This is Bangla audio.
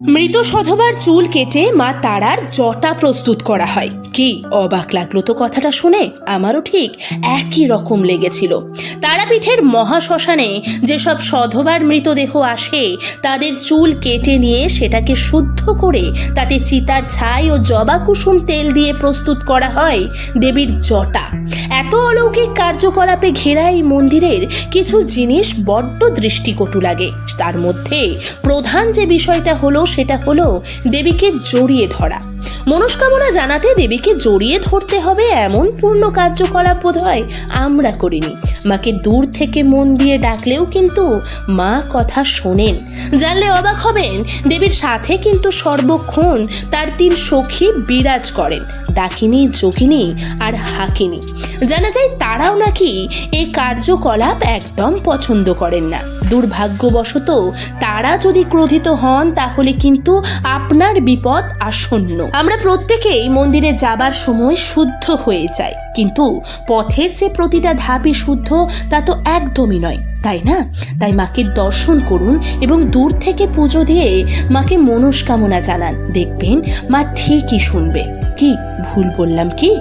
মৃত সধবার চুল কেটে মা তারার জটা প্রস্তুত করা হয়। কি অবাক লাগল তো কথাটা শুনে? আমারও ঠিক একই রকম লেগেছিল। তারাপীঠের মহাশ্মশানে যেসব সধবার মৃতদেহ আসে, তাদের চুল কেটে নিয়ে সেটাকে শুদ্ধ করে তাতে চিতার ছাই ও জবা কুসুম তেল দিয়ে প্রস্তুত করা হয় দেবীর জটা। এত অলৌকিক কার্যকলাপে ঘেরা এই মন্দিরের কিছু জিনিস বড্ড দৃষ্টিকটু লাগে। তার মধ্যে প্রধান যে বিষয়টা হলো সেটা হলো দেবীকে জড়িয়ে ধরা। মনস্কামনা জানাতে দেবীকে জড়িয়ে ধরতে হবে এমন পূর্ণ কার্যকলাপ বোধ হয় আমরা করিনি। মাকে দূর থেকে মন দিয়ে ডাকলেও কিন্তু মা কথা শোনেন। জানলে অবাক হবেন, দেবীর সাথে কিন্তু সর্বক্ষণ তার তিন সখী বিরাজ করেন। ডাকিনী, যোগিনী আর হাকিনী। জানা যায় তারাও নাকি এই কার্যকলাপ একদম পছন্দ করেন না। দুর্ভাগ্যবশত তারা যদি ক্রোধিত হন, তাহলে কিন্তু আপনার বিপদ আসন্ন। আমরা প্রত্যেকেই মন্দিরে যাবার সময় শুদ্ধ হয়ে যাই। কিন্তু পথের যে প্রতিটা ধাপই শুদ্ধ, তা তো একদমই নয়, তাই না? তাই মাকে দর্শন করুন এবং দূর থেকে পুজো দিয়ে মাকে মনস্কামনা জানান। দেখবেন মা ঠিকই শুনবে। কি ভুল বললাম কি?